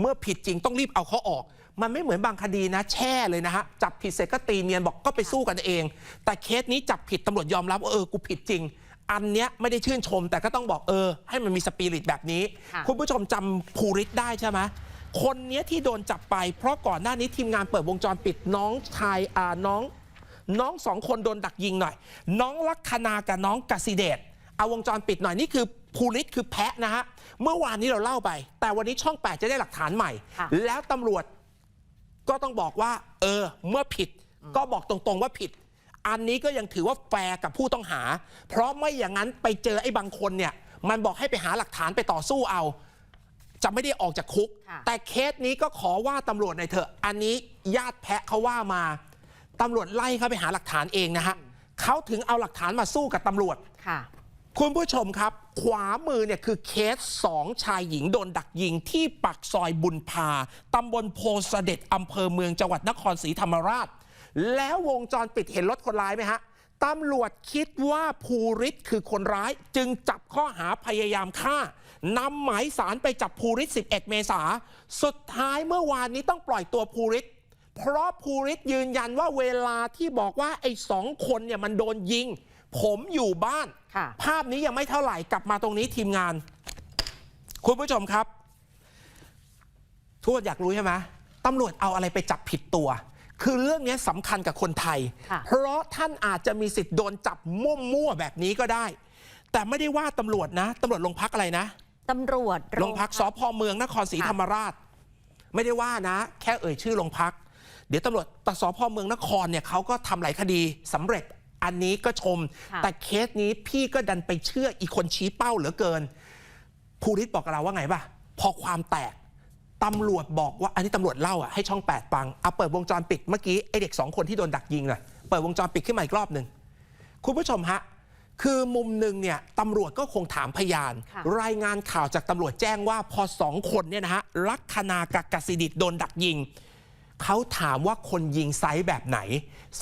เมื่อผิดจริงต้องรีบเอาเขาออก มันไม่เหมือนบางคดีนะ แช่เลยนะฮะ จับผิดเสร็จก็ตีเนียนบอกก็ไปสู้กันเอง แต่เคสนี้จับผิดตำรวจยอมรับว่าเออกูผิดจริง อันเนี้ยไม่ได้ชื่นชม แต่ก็ต้องบอกเออ ให้มันมีสปิริตแบบนี้ค่ะคุณผู้ชมจำภูริศได้ใช่ไหมคนเนี้ยที่โดนจับไป เพราะก่อนหน้านี้ทีมงานเปิดวงจรปิดน้องชายอ่าน้อง น้องสองคนโดนดักยิงหน่อย น้องลัคนากับน้องกสิเดชเอาวงจรปิดหน่อยนี่คือ ภูริศคือแพะนะฮะ เมื่อวานนี้เราเล่าไป แต่วันนี้ช่องแปดจะได้หลักฐานใหม่ค่ะแล้วตำรวจก็ต้องบอกว่า เออ เมื่อผิดก็บอกตรงๆว่าผิด อันนี้ก็ยังถือว่าแฟร์กับผู้ต้องหา เพราะไม่อย่างนั้นไปเจอไอ้บางคนเนี่ย มันบอกให้ไปหาหลักฐานไปต่อสู้เอา จะไม่ได้ออกจากคุกค่ะแต่เคสนี้ก็ขอว่าตำรวจหน่อยเถอะ อันนี้ญาติแพะเขาว่ามาตำรวจไล่เขาไปหาหลักฐานเองนะฮะเขาถึงเอาหลักฐานมาสู้กับตำรวจค่ะคุณผู้ชมครับ ขวามือเนี่ยคือเคสสองชายหญิงโดนดักยิงที่ปักซอยบุญพาตำบลโพเสด็จอำเภอเมืองจังหวัดนครศรีธรรมราช แล้ววงจรปิดเห็นรถคนร้ายไหมฮะตำรวจคิดว่าภูริศคือคนร้าย จึงจับข้อหาพยายามฆ่านำหมายสารไปจับภูริศ11 เมษาสุดท้ายเมื่อวานนี้ต้องปล่อยตัวภูริศเพราะภูริศยืนยันว่าเวลาที่บอกว่าไอ้สองคนเนี่ยมันโดนยิง ผมอยู่บ้าน ค่ะ ภาพนี้ยังไม่เท่าไหร่กลับมาตรงนี้ทีมงาน คุณผู้ชมครับทุกคนอยากรู้ใช่ไหมตำรวจเอาอะไรไปจับผิดตัว คือเรื่องนี้สำคัญกับคนไทย ค่ะ เพราะท่านอาจจะมีสิทธิ์โดนจับมั่วๆแบบนี้ก็ได้ แต่ไม่ได้ว่าตำรวจนะตำรวจโรงพักอะไรนะ ตำรวจโรงพักสพเมืองนครศรีค่ะธรรมราช ไม่ได้ว่านะ แค่เอ่ยชื่อโรงพัก เดี๋ยวตำรวจตสพเมืองนครเนี่ยเขาก็ทำหลายคดีสำเร็จ อันนี้ก็ชมค่ะแต่เคสนี้พี่ก็ดันไปเชื่ออีกคนชี้เป้าเหลือเกินภูริศบอกกับเราว่าไงป่ะ พอความแตกตำรวจบอกว่าอันนี้ตำรวจเล่าอะให้ช่อง8ปังเอาเปิดวงจรปิดเมื่อกี้ไอเด็กสองคนที่โดนดักยิงเลยเปิดวงจรปิดขึ้นมาอีกรอบหนึ่งคุณผู้ชมฮะคือมุมหนึ่งเนี่ยตำรวจก็คงถามพยานค่ะรายงานข่าวจากตำรวจแจ้งว่าพอสองคนเนี่ยนะฮะลัคนากับกสิดิตโดนดักยิงเขาถามว่าคนยิงไซส์แบบไหน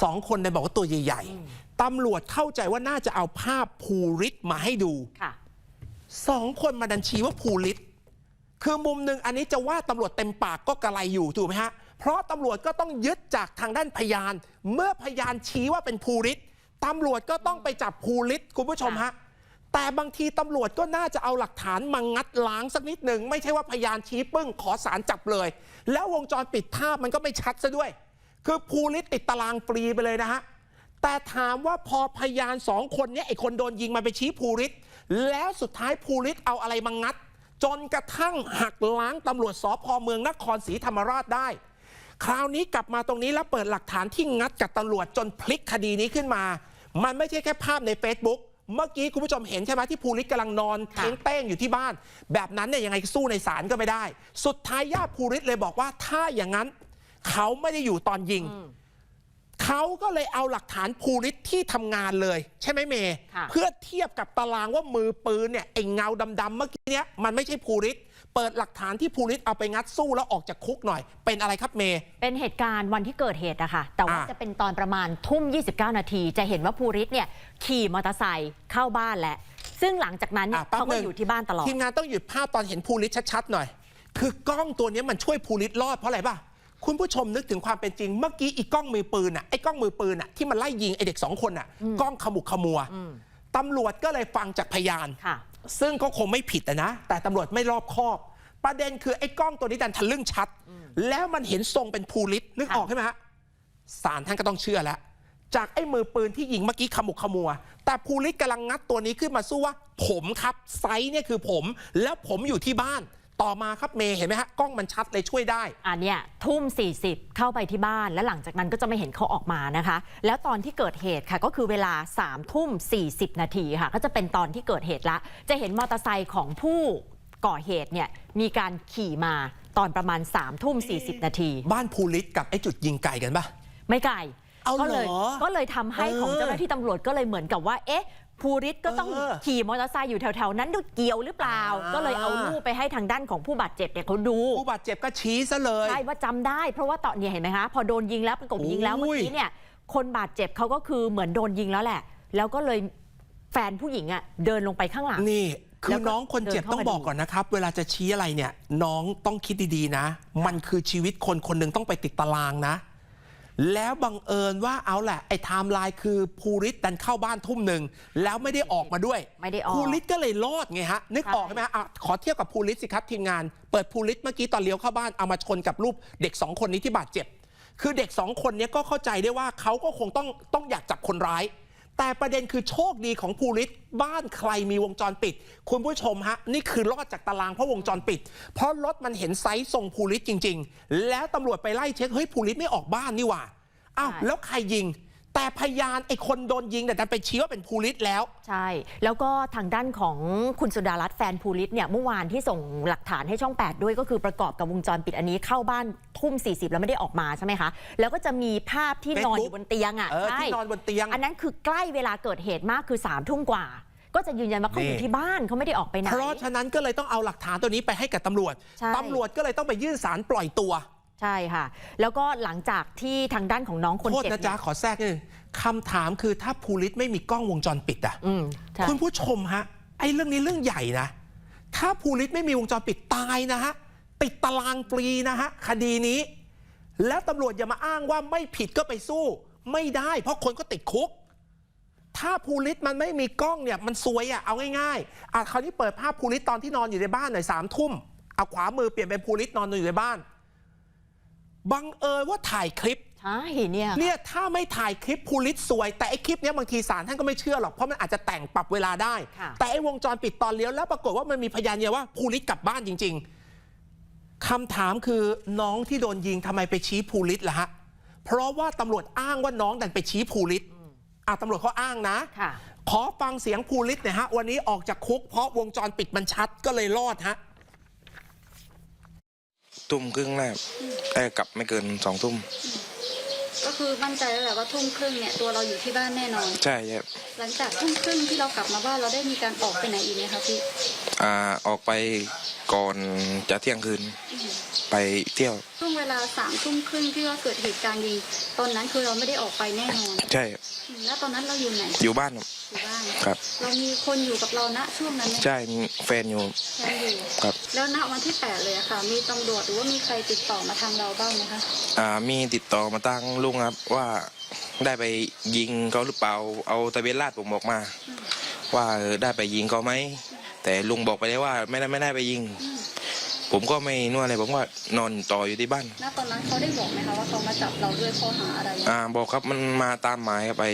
สองคนเนี่ยบอกว่าตัวใหญ่ๆ ตำรวจเข้าใจว่าน่าจะเอาภาพภูริศมาให้ดูค่ะสองคนมาดันชี้ว่าภูริศคือมุมหนึ่งอันนี้จะว่าตำรวจเต็มปากก็กระไรอยู่ถูกไหมฮะ เพราะตำรวจก็ต้องยึดจากทางด้านพยาน เมื่อพยานชี้ว่าเป็นภูริศตำรวจก็ต้องไปจับภูริศคุณผู้ชมฮะแต่บางทีตำรวจก็น่าจะเอาหลักฐานมางัดล้างสักนิดหนึ่ง ไม่ใช่ว่าพยานชี้ปึ้งขอสารจับเลย แล้ววงจรปิดภาพมันก็ไม่ชัดซะด้วย คือภูริศติดตารางฟรีไปเลยนะฮะ แต่ถามว่าพอพยานสองคนนี้ไอ้คนโดนยิงมาไปชี้ภูริศแล้วสุดท้ายภูริศเอาอะไรมางัด จนกระทั่งหักล้างตำรวจสพเมืองนครศรีธรรมราชได้ คราวนี้กลับมาตรงนี้แล้วเปิดหลักฐานที่งัดกับตำรวจจนพลิกคดีนี้ขึ้นมา มันไม่ใช่แค่ภาพใน Facebook เมื่อกี้คุณผู้ชมเห็นใช่ไหมที่ภูริศกำลังนอนเท้งเต้งอยู่ที่บ้าน แบบนั้นเนี่ยยังไงสู้ในศาลก็ไม่ได้ สุดท้ายญาติภูริศเลยบอกว่าถ้าอย่างนั้น เขาไม่ได้อยู่ตอนยิง เขาก็เลยเอาหลักฐานภูริศที่ทำงานเลย ใช่ไหมเมย์ค่ะเพื่อเทียบกับตารางว่ามือปืนเนี่ยไอ้เงาดำๆเมื่อกี้เนี้ยมันไม่ใช่ภูริศเปิดหลักฐานที่ภูริศเอาไปงัดสู้แล้วออกจากคุกหน่อย เป็นอะไรครับเมย์เป็นเหตุการณ์วันที่เกิดเหตุอะค่ะแต่ว่าอะจะเป็นตอนประมาณทุ่ม 29 นาที จะเห็นว่าภูริศเนี่ยขี่มอเตอร์ไซค์เข้าบ้านแล้วซึ่งหลังจากนั้นเนี่ยอะแป๊บเขาก็หนึ่งอยู่ที่บ้านตลอดทีมงานต้องหยุดภาพตอนเห็นภูริศชัดๆหน่อย คือกล้องตัวเนี้ยมันช่วยภูริศรอดเพราะอะไรป่ะ คุณผู้ชมนึกถึงความเป็นจริง เมื่อกี้อีกกล้องมือปืนอะไอ้กล้องมือปืนอะที่มันไล่ยิงไอ้เด็กสองคนอะกล้องขมุกขมัวตำรวจก็เลยฟังจากพยาน ค่ะ ซึ่งก็คงไม่ผิดอะนะ แต่ตำรวจไม่รอบคอบ ประเด็นคือไอ้กล้องตัวนี้ดันทะลึ่งชัด แล้วมันเห็นทรงเป็นภูริศนึกออกใช่ไหมฮะศาลท่านก็ต้องเชื่อแล้ว จากไอ้มือปืนที่ยิงเมื่อกี้ขมุกขมัว แต่ภูริศกำลังงัดตัวนี้ขึ้นมาสู้ว่า ผมครับไซส์เนี่ยคือผม แล้วผมอยู่ที่บ้าน ต่อมาครับเมย์เห็นไหมฮะกล้องมันชัดเลยช่วยได้ อันเนี้ยทุ่ม 40 เข้าไปที่บ้าน แล้วหลังจากนั้นก็จะไม่เห็นเขาออกมานะคะ แล้วตอนที่เกิดเหตุค่ะก็คือเวลา3ทุ่ม 40 นาทีค่ะ ก็จะเป็นตอนที่เกิดเหตุละ จะเห็นมอเตอร์ไซค์ของผู้ก่อเหตุเนี่ยมีการขี่มาตอนประมาณ3ทุ่ม 40 นาที บ้านภูริศกับไอ้จุดยิงไก่กันปะไม่ไกลเอาก็เลยเหรอก็เลยทำให้เออของเจ้าหน้าที่ตำรวจก็เลยเหมือนกับว่า เอ๊ะ ภูริศก็ต้องเออขี่มอเตอร์ไซค์อยู่แถวๆ นั้นเกี่ยวหรือเปล่า อ่า ก็เลยเอารูปไปให้ทางด้านของผู้บาดเจ็บเนี่ยเขาดู ผู้บาดเจ็บก็ชี้ซะเลย ใช่ว่าจำได้เพราะว่าตอนเนี่ยเห็นไหมคะพอโดนยิงแล้วประกบยิงแล้วโอ้เมื่อย กี้เนี่ย คนบาดเจ็บเขาก็คือเหมือนโดนยิงแล้วแหละ แล้วก็เลยแฟนผู้หญิงอะเดินลงไปข้างหลัง นี่ คือแล้วก็น้องคนเจ็บดินต้องข้ามาบอกก่อนนะครับ เวลาจะชี้อะไรเนี่ย น้องต้องคิดดีๆนะ มันคือชีวิตคนคนหนึ่งต้องไปติดตารางนะ แล้วบังเอิญว่าเอาแหละไอ้ไทม์ไลน์คือภูริศดันเข้าบ้านทุ่มหนึ่งแล้วไม่ได้ออกมาด้วยไม่ได้ออกภูริศก็เลยรอดไงฮะนึกใช่ออกไหมฮะอะขอเทียบกับภูริศสิครับทีมงาน เปิดภูริศเมื่อกี้ตอนเลี้ยวเข้าบ้านเอามาชนกับรูปเด็กสองคนนี้ที่บาดเจ็บ คือเด็กสองคนเนี้ก็เข้าใจได้ว่าเขาก็คงต้องต้องอยากจับคนร้าย แต่ประเด็นคือโชคดีของภูริศบ้านใครมีวงจรปิด คุณผู้ชมฮะ นี่คือรอดจากตารางเพราะวงจรปิด เพราะรถมันเห็นไซส์ทรงภูริศจริง ๆ แล้วตำรวจไปไล่เช็คเฮ้ยภูริศไม่ออกบ้านนี่หว่าอ้าวใช่แล้วใครยิง แต่พยานไอ้คนโดนยิงแต่ดันไปชี้ว่าเป็นภูริศแล้ว ใช่ แล้วก็ทางด้านของคุณสุดารัตน์แฟนภูริศเนี่ยเมื่อวานที่ส่งหลักฐานให้ช่อง 8 ด้วยก็คือประกอบกับวงจรปิดอันนี้เข้าบ้านทุ่ม 40 แล้วไม่ได้ออกมาใช่ไหมคะ แล้วก็จะมีภาพที่นอนอยู่บนเตียงอะเออใช่ที่นอนบนเตียง อันนั้นคือใกล้เวลาเกิดเหตุมากคือ3ามทุ่มกว่า ก็จะยืนยันว่าเขาอยู่นี่ที่บ้านเขาไม่ได้ออกไปไหน เพราะฉะนั้นก็เลยต้องเอาหลักฐานตัวนี้ไปให้กับตำรวจใช่ ตำรวจก็เลยต้องไปยื่นสารปล่อยตัว ใช่ค่ะ แล้วก็หลังจากที่ทางด้านของน้องคนโทษเจ็บนะจ๊ะ ขอแทรกนิดนึงคำถามคือถ้าภูริศไม่มีกล้องวงจรปิดอะอืมใช่คุณผู้ชมฮะ ไอ้เรื่องนี้เรื่องใหญ่นะ ถ้าภูริศไม่มีวงจรปิดตายนะฮะ ติดตารางปรีนะฮะ คดีนี้ แล้วตำรวจอย่ามาอ้างว่าไม่ผิดก็ไปสู้ ไม่ได้ เพราะคนก็ติดคุก ถ้าภูริศมันไม่มีกล้องเนี่ย มันซวยอะเอาง่ายๆอะคราวนี้เปิดภาพภูริศตอนที่นอนอยู่ในบ้านหน่อยสามทุ่มเอาขวามือเปลี่ยนเป็นภูริศนอนอยู่ในบ้าน บังเอิญว่าถ่ายคลิปใช่เนี่ย เนี่ยถ้าไม่ถ่ายคลิปภูริศสวย แต่ไอ้คลิปเนี้ยบางทีศาลท่านก็ไม่เชื่อหรอกเพราะมันอาจจะแต่งปรับเวลาได้ ค่ะ แต่ไอ้วงจรปิดตอนเลี้ยวแล้วปรากฏว่ามันมีพยานเนี่ยว่าภูริศกลับบ้านจริง ๆคำถามคือน้องที่โดนยิงทำไมไปชี้ภูริศล่ะฮะเพราะว่าตำรวจอ้างว่าน้องดันไปชี้ภูริศอะตำรวจเขาอ้างนะ ค่ะ ขอฟังเสียงภูริศหน่อยฮะ วันนี้ออกจากคุกเพราะวงจรปิดมันชัดก็เลยรอดฮะ ทุ่มครึ่งแรกเอ้ยกลับไม่เกินสองทุ่ม ก็คือมั่นใจแล้วแหละว่าทุ่มครึ่งเนี่ยตัวเราอยู่ที่บ้านแน่นอน ใช่ครับหลังจากทุ่มครึ่งที่เรากลับมาบ้านเราได้มีการออกไปไหนอีกไหมคะพี่ อ่าออกไป ก่อนจะเที่ยงคืนไปเที่ยวช่วงเวลาสามทุ่มครึ่งที่ว่าเกิดเหตุการณ์ยิงตอนนั้นคือเราไม่ได้ออกไปแน่นอนใช่ครับอืมแล้วตอนนั้นเราอยู่ไหนอยู่บ้านครับอยู่บ้านครับ เรามีคนอยู่กับเราณช่วงนั้นไหมใช่มีแฟนอยู่แค่อยู่ครับ แล้วณวันที่แปดเลยอะค่ะ มีตำรวจหรือว่ามีใครติดต่อมาทางเราบ้างไหมคะอ่ามีติดต่อมาตั้งลุงครับว่าได้ไปยิงเขาหรือเปล่า เอาทะเบียนราษฎร์ผมบอกมา ว่าเออได้ไปยิงเขาไหม แต่ลุงบอกไปแล้วว่าไม่ได้ไม่ได้ไปยิง ผมก็ไม่นวดอะไรผมก็นอนต่ออยู่ที่บ้านณตอนนั้นเขาได้บอกไหมคะว่าเขามาจับเราด้วยข้อหาอะไรอ่าบอกครับมันมาตามหมายครับไป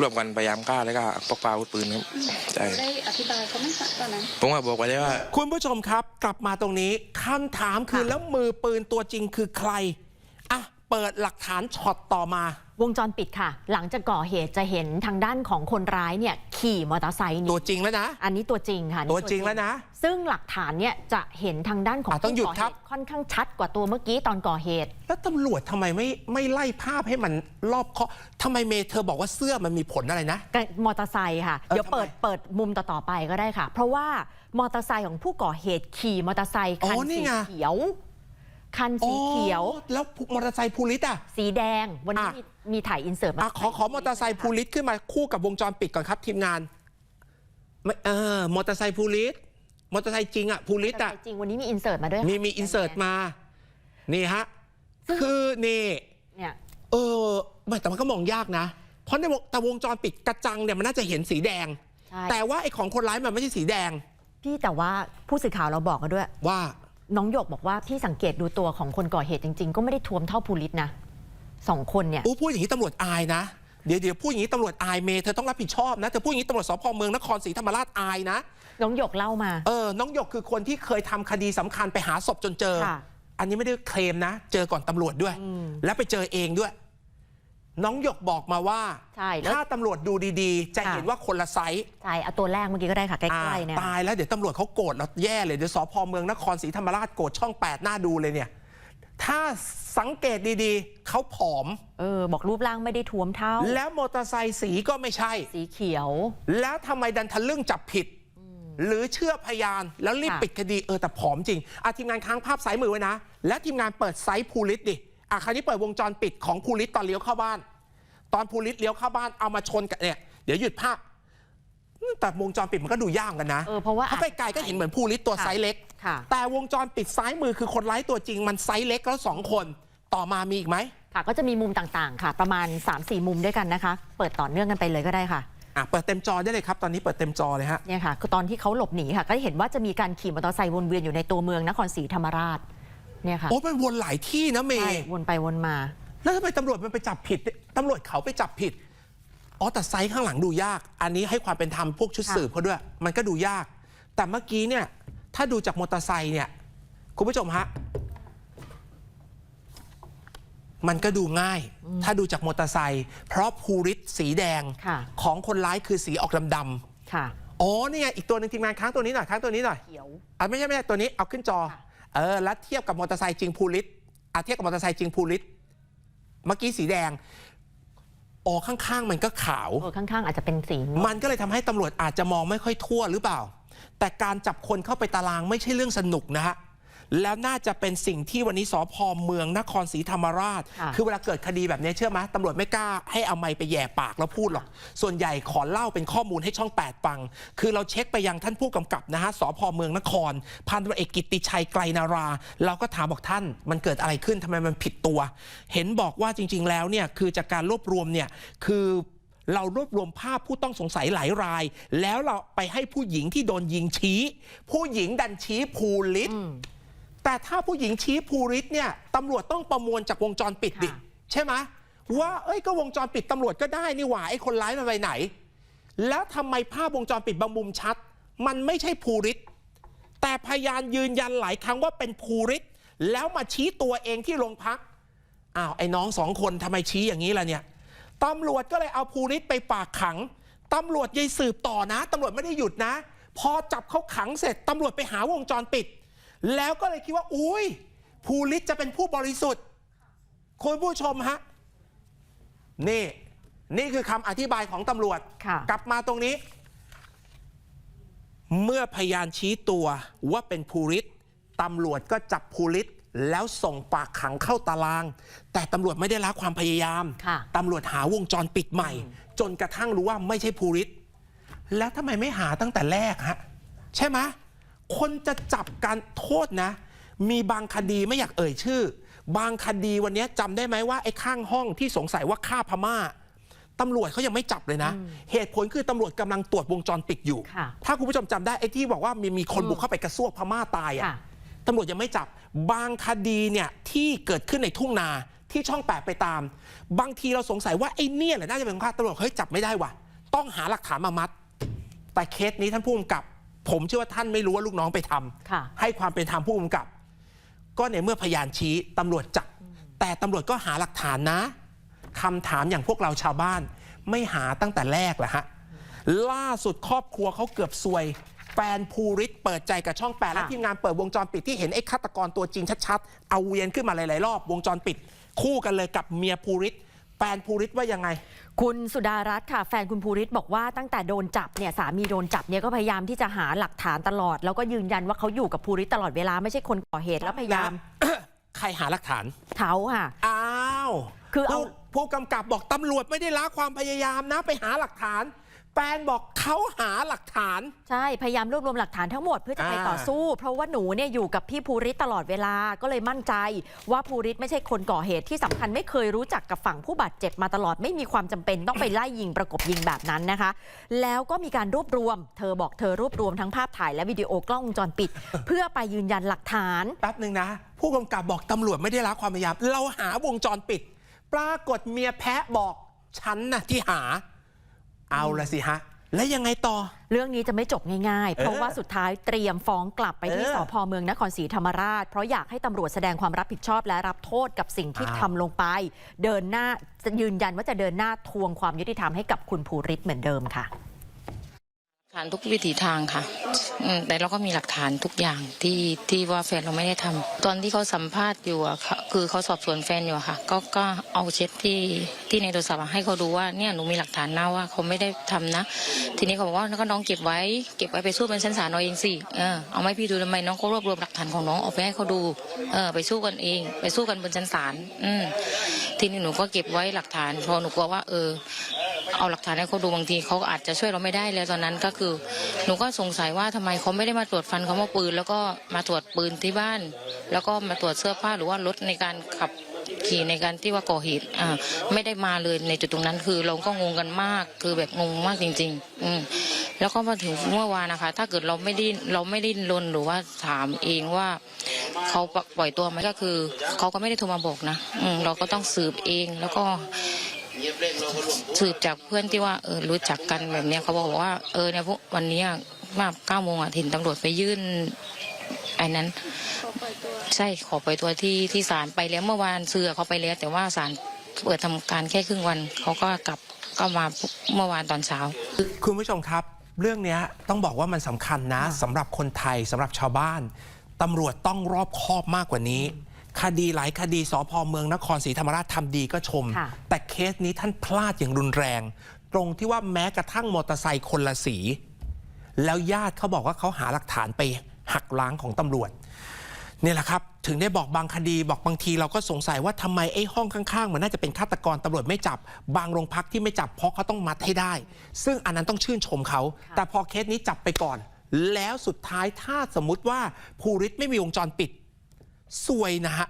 ร่วมกันพยายามฆ่าแล้วก็พกพาอาวุธปืนครับใช่เราได้อธิบายเขาไหมคะตอนนั้น ผมก็บอกไปแล้วว่า คุณผู้ชมครับ กลับมาตรงนี้คำถามคือค่ะแล้วมือปืนตัวจริงคือใครอะ เปิดหลักฐานช็อตต่อมา วงจรปิดค่ะ หลังจากก่อเหตุจะเห็นทางด้านของคนร้ายเนี่ยขี่มอเตอร์ไซค์หนีตัวจริงแล้วนะ อันนี้ตัวจริงค่ะนี่ตัวจริงแล้วนะ ซึ่งหลักฐานเนี่ยจะเห็นทางด้านของอะต้องหยุดผู้ก่ครับ เหตุค่อนข้างชัดกว่าตัวเมื่อกี้ตอนก่อเหตุ แล้วตำรวจทำไมไม่ไม่ไล่ภาพให้มันรอบคอบทำไมเมย์เธอบอกว่าเสื้อมันมีผลอะไรนะ กับมอเตอร์ไซค์ค่ะ เออเดี๋ยวทำไมเปิดเปิดมุมต่อ ๆ ไปก็ได้ค่ะ เพราะว่ามอเตอร์ไซค์ของผู้ก่อเหตุขี่มอเตอร์ไซค์คันอ๋อนี่สีไง เขียว คันสีเขียว อ๋อแล้วมอเตอร์ไซค์ภูริศอะ สีแดง วันนี้อะ มีมีถ่ายอินเสิร์ตมาอะขอขอมอเตอร์ไซค์ภูริศขึ้นมาคู่กับวงจรปิดก่อนครับทีมงานไม่เออมอเตอร์ไซค์ภูริศมอเตอร์ไซค์จริงอะภูริศอะ จริงวันนี้มีอินเสิร์ตมาด้วยค่ะมีมีอินเสิร์ตมา นี่ฮะ คือนี่ เนี่ย เออไม่แต่มันก็มองยากนะ เพราะในวงแต่วงจรปิดกระจังเนี่ยมันน่าจะเห็นสีแดง ใช่ แต่ว่าไอ้ของคนร้ายมันไม่ใช่สีแดงพี่แต่ว่าผู้สื่อข่าวเราบอกกันด้วย ว่า น้องหยกบอกว่าพี่สังเกตดูตัวของคนก่อเหตุจริง ๆ ก็ไม่ได้ท่วมเท่าภูริศนะสองคนเนี่ย อู้พูดอย่างนี้ตำรวจอายนะ เดี๋ยวเดี๋ยวพูดอย่างนี้ตำรวจอายเมย์เธอต้องรับผิดชอบนะเธอพูดอย่างนี้ตำรวจสพเมืองนครศรีธรรมราชอายนะน้องหยกเล่ามา เออน้องหยกคือคนที่เคยทำคดีสำคัญไปหาศพจนเจอ ค่ะ อันนี้ไม่ได้เคลมนะ เจอก่อนตำรวจด้วย แล้วไปเจอเองด้วย น้องหยกบอกมาว่า ใช่แล้ว ถ้าตำรวจดูดีๆจะค่ะเห็นว่าคนละไซส์ใช่เอาตัวแรกเมื่อกี้ก็ได้ค่ะใกอ่าล้ๆเนี่ยตายแล้วเดี๋ยวตำรวจเขาโกรธเราแย่เลย เดี๋ยวสพเมืองนครศรีธรรมราชโกรธช่อง 8 หน้าดูเลยเนี่ย ถ้าสังเกตดีๆ เขาผอม เออ บอกรูปร่างไม่ได้ท้วมเท่า แล้วมอเตอร์ไซค์สีก็ไม่ใช่ สีเขียว แล้วทำไมดันทะลึ่งจับผิด หรือเชื่อพยานแล้วรีบค่ะ ปิดคดีเออแต่ผอมจริงอาทีมงานค้างภาพสายมือไว้นะ แล้วทีมงานเปิดไซส์ภูริศดิ อะคราวนี้เปิดวงจรปิดของภูริศตอนเลี้ยวเข้าบ้าน ตอนภูริศเลี้ยวเข้าบ้านเอามาชนกันเนี่ยเดี๋ยวหยุดภาพแต่วงจรปิดมันก็ดูยากกันนะเออเพราะว่าเพราะไกลๆก็เห็นเหมือนภูริศตัวค่ะไซส์เล็กค่ะแต่วงจรปิดซ้ายมือคือคนร้ายตัวจริงมันไซส์เล็กแล้วสองคน ต่อมามีอีกไหมค่ะก็จะมีมุมต่างๆ ค่ะ ประมาณ 3-4 มุมด้วยกันนะคะ เปิดต่อเนื่องกันไปเลยก็ได้ค่ะอะเปิดเต็มจอได้เลยครับ ตอนนี้เปิดเต็มจอเลยฮะเนี่ยค่ะคือตอนที่เขาหลบหนีค่ะ ก็เห็นว่าจะมีการขี่มอเตอร์ไซค์วนเวียนอยู่ในตัวเมืองนครศรีธรรมราช เนี่ยค่ะโอ้มันวนหลายที่นะเมใช่ย์วนไปวนมา แล้วทำไมตำรวจมันไปจับผิดตำรวจเขาไปจับผิดอ๋อแต่ไซส์ข้างหลังดูยาก อันนี้ให้ความเป็นธรรมพวกชุดค่ะ สืบเขาด้วย มันก็ดูยาก แต่เมื่อกี้เนี่ย ถ้าดูจากมอเตอร์ไซค์เนี่ยคุณผู้ชมฮะมันก็ดูง่าย ถ้าดูจากมอเตอร์ไซค์เพราะภูริศสีแดงค่ะ ของคนร้ายคือสีออกดำๆค่ะอ๋อนี่ไงอีกตัวหนึ่งทีมงานค้างตัวนี้หน่อยค้างตัวนี้หน่อย เขียว อะไม่ใช่ไม่ใช่ตัวนี้เอาขึ้นจอ ค่ะ เออแล้วเทียบกับมอเตอร์ไซค์จริงภูริศอะเทียบกับมอเตอร์ไซค์จริงภูริศเมื่อกี้สีแดงอ๋อข้างๆ มันก็ขาวเออข้างๆ อาจจะเป็นสีมันก็เลยทำให้ตำรวจอาจจะมองไม่ค่อยทั่วหรือเปล่า แต่การจับคนเข้าไปตารางไม่ใช่เรื่องสนุกนะฮะ แล้วน่าจะเป็นสิ่งที่วันนี้สพเมืองนครศรีธรรมราช ค่ะ คือเวลาเกิดคดีแบบนี้เชื่อไหมตำรวจไม่กล้าให้เอาไมค์ไปแย่ปากแล้วพูดหรอก ส่วนใหญ่ขอเล่าเป็นข้อมูลให้ช่อง 8 ฟัง คือเราเช็คไปยังท่านผู้กำกับนะฮะสพเมืองนคร พันตำรวจเอกกิตติชัยไกรนารา เราก็ถามบอกท่าน มันเกิดอะไรขึ้นทำไมมันผิดตัว เห็นบอกว่าจริง ๆ แล้วเนี่ยคือจากการรวบรวมเนี่ยคือ เรารวบรวมภาพผู้ต้องสงสัยหลายราย แล้วเราไปให้ผู้หญิงที่โดนยิงชี้ ผู้หญิงดันชี้ภูริศ แต่ถ้าผู้หญิงชี้ภูริศเนี่ยตำรวจต้องประมวลจากวงจรปิดดิ ค่ะ ใช่ไหมว่าเอ้ยก็วงจรปิดตำรวจก็ได้นี่หว่าไอ้คนร้ายมันไปไหน แล้วทำไมภาพวงจรปิดบางมุมชัด มันไม่ใช่ภูริศแต่พยานยืนยันหลายครั้งว่าเป็นภูริศแล้วมาชี้ตัวเองที่โรงพักอ้าวไอ้น้องสองคนทำไมชี้อย่างนี้ล่ะเนี่ยตำรวจก็เลยเอาภูริศไปฝากขังตำรวจยัยสืบต่อนะตำรวจไม่ได้หยุดนะ พอจับเขาขังเสร็จตำรวจไปหาวงจรปิด แล้วก็เลยคิดว่า อุ้ยภูริศจะเป็นผู้บริสุทธิ์ คุณผู้ชมฮะ นี่ นี่คือคำอธิบายของตำรวจค่ะกลับมาตรงนี้ เมื่อพยานชี้ตัวว่าเป็นภูริศตำรวจก็จับภูริศแล้วส่งฝากขังเข้าตาราง แต่ตำรวจไม่ได้ละความพยายามค่ะตำรวจหาวงจรปิดใหม่ จนกระทั่งรู้ว่าไม่ใช่ภูริศแล้วทำไมไม่หาตั้งแต่แรกฮะ ใช่ไหม คนจะจับการโทษนะ มีบางคดีไม่อยากเอ่ยชื่อ บางคดีวันนี้จำได้ไหมว่าไอ้ข้างห้องที่สงสัยว่าฆ่าพม่าตำรวจเขายังไม่จับเลยนะ เหตุผลคือตำรวจกำลังตรวจวงจรปิดอยู่ค่ะถ้าคุณผู้ชมจำได้ไอ้ที่บอกว่ามีมีคนบุกเข้าไปกระซวกพม่าตายค่ะอะ่ะตำรวจยังไม่จับบางคดีเนี่ยที่เกิดขึ้นในทุ่งนาที่ช่องแปดไปตาม บางทีเราสงสัยว่าไอ้เนี่ยแหละน่าจะเป็นของฆ่าตำรวจเฮ้ยจับไม่ได้ว่ะ ต้องหาหลักฐานมามัด แต่เคสนี้ท่านผู้กำกับ ผมเชื่อว่าท่านไม่รู้ว่าลูกน้องไปทำค่ะให้ความเป็นธรรมผู้กำกับ ก็ในเมื่อพยานชี้ตำรวจจับ แต่ตำรวจก็หาหลักฐานนะคำถามอย่างพวกเราชาวบ้าน ไม่หาตั้งแต่แรกแหละฮะล่าสุดครอบครัวเขาเกือบซวยแฟนภูริศเปิดใจกับช่องแปดและค่ะทีมงานเปิดวงจรปิดที่เห็นไอ้ฆาตกรตัวจริงชัดๆ เอาเวียนขึ้นมาหลายๆรอบวงจรปิด คู่กันเลยกับเมียภูริศ แฟนภูริศว่ายังไง คุณสุดารัตน์ค่ะ แฟนคุณภูริศบอกว่าตั้งแต่โดนจับเนี่ยสามีโดนจับเนี่ยก็พยายามที่จะหาหลักฐานตลอด แล้วก็ยืนยันว่าเขาอยู่กับภูริศตลอดเวลาไม่ใช่คนก่อเหตุแล้วพยายามใครหาหลักฐานเขาค่ะ อ้าว คือเอาผู้ผู้กำกับบอกตำรวจไม่ได้ละความพยายามนะไปหาหลักฐาน แฟนบอกเขาหาหลักฐาน ใช่พยายามรวบรวมหลักฐานทั้งหมดเพื่อจะไปอ่าต่อสู้ เพราะว่าหนูเนี่ยอยู่กับพี่ภูริศตลอดเวลาก็เลยมั่นใจ ว่าภูริศไม่ใช่คนก่อเหตุที่สำคัญไม่เคยรู้จักกับฝั่งผู้บาดเจ็บมาตลอดไม่มีความจำเป็นต้องไปไล่ยิงประกบยิงแบบนั้นนะคะ แล้วก็มีการรวบรวม เธอบอกเธอรวบรวมทั้งภาพถ่ายและวิดีโอกล้องวงจรปิด เพื่อไปยืนยันหลักฐานแป๊บหนึ่งนะ ผู้กำกับบอกตำรวจไม่ได้ละความพยายามเราหาวงจรปิด ปรากฏเมียแพะบอกฉันนะที่หา เอาละสิฮะ แล้วยังไงต่อ เรื่องนี้จะไม่จบง่ายๆ เพราะเออว่าสุดท้ายเตรียมฟ้องกลับไปที่เออสพเมืองนครศรีธรรมราช เพราะอยากให้ตำรวจแสดงความรับผิดชอบและรับโทษกับสิ่งที่อ้าวทำลงไป เดินหน้าจะยืนยันว่าจะเดินหน้าทวงความยุติธรรมให้กับคุณภูริศเหมือนเดิมค่ะ ฐานทุกวิถีทางค่ะแต่เราก็มีหลักฐานทุกอย่างที่ที่ว่าแฟนเราไม่ได้ทำตอนที่เขาสัมภาษณ์อยู่อะค่ะคือเขาสอบสวนแฟนอยู่อะค่ะ ก็ก็เอาเช็ดที่ที่ในโทรศัพท์ให้เขาดูว่าเนี่ยหนูมีหลักฐานนะว่าเขาไม่ได้ทำนะ ทีนี้เขาบอกว่าก็น้องเก็บไว้เก็บไว้ไปสู้บนชั้นศาลเอาเองสิเออเอาไม่พี่ดูทำไมน้องก็รวบรวมหลักฐานของน้องออกไปให้เขาดูเออไปสู้กันเอง ไปสู้กันบนชั้นศาลอืมทีนี้หนูก็เก็บไว้หลักฐานพอหนูกลัวว่าเออ เอาหลักฐานให้เขาดูบางทีเขาอาจจะช่วยเราไม่ได้แล้วตอนนั้นก็คือ หนูก็สงสัยว่าทำไมเขาไม่ได้มาตรวจฟันเขามาปืน แล้วก็มาตรวจปืนที่บ้าน แล้วก็มาตรวจเสื้อผ้าหรือว่ารถในการขับขี่ในการที่ว่าก่อเหตุอ่าไม่ได้มาเลยในจุดตรงนั้นคือเราก็งงกันมาก คือแบบงงมากจริง ๆ อืมแล้วก็มาถึงเมื่อวานนะคะ ถ้าเกิดเราไม่ได้เราไม่ได้ลนหรือว่าถามเองว่าเขาปล่อยตัวไหมก็คือเขาก็ไม่ได้โทรมาบอกนะ อืมเราก็ต้องสืบเองแล้วก็ สืบจากเพื่อนที่ว่าเออรู้จักกันแบบเนี้ยเขาบอกว่า เออเนี่ยพวกวันนี้ยมาเก้าโมงอะเห็นตำรวจไปยื่นไอ้นั้นขอปล่อยตัวใช่ขอไปตัวที่ที่ศาลไปแล้วเมื่อวานเสือเขาไปแล้ว แต่ว่าศาลเปิดทำการแค่ครึ่งวันเขาก็กลับก็มาเมื่อวานตอนเช้า คุณผู้ชมครับ เรื่องนี้ต้องบอกว่ามันสำคัญนะสำหรับคนไทยสำหรับชาวบ้านตำรวจต้องรอบคอบมากกว่านี้ คดีหลายคดีสพเมืองนครศรีธรรมราชทำดีก็ชม ค่ะ แต่เคสนี้ท่านพลาดอย่างรุนแรง ตรงที่ว่าแม้กระทั่งมอเตอร์ไซค์คนละสี แล้วญาติเขาบอกว่าเขาหาหลักฐานไปหักล้างของตำรวจ เนี่ยแหละครับ ถึงได้บอกบางคดีบอกบางทีเราก็สงสัยว่าทำไมไอ้ห้องข้างๆ มันน่าจะเป็นฆาตกรตำรวจไม่จับ บางโรงพักที่ไม่จับเพราะเขาต้องมัดให้ได้ ซึ่งอันนั้นต้องชื่นชมเขา แต่พอเคสนี้จับไปก่อน แล้วสุดท้ายถ้าสมมุติว่าภูริศไม่มีวงจรปิด ซวยนะฮะ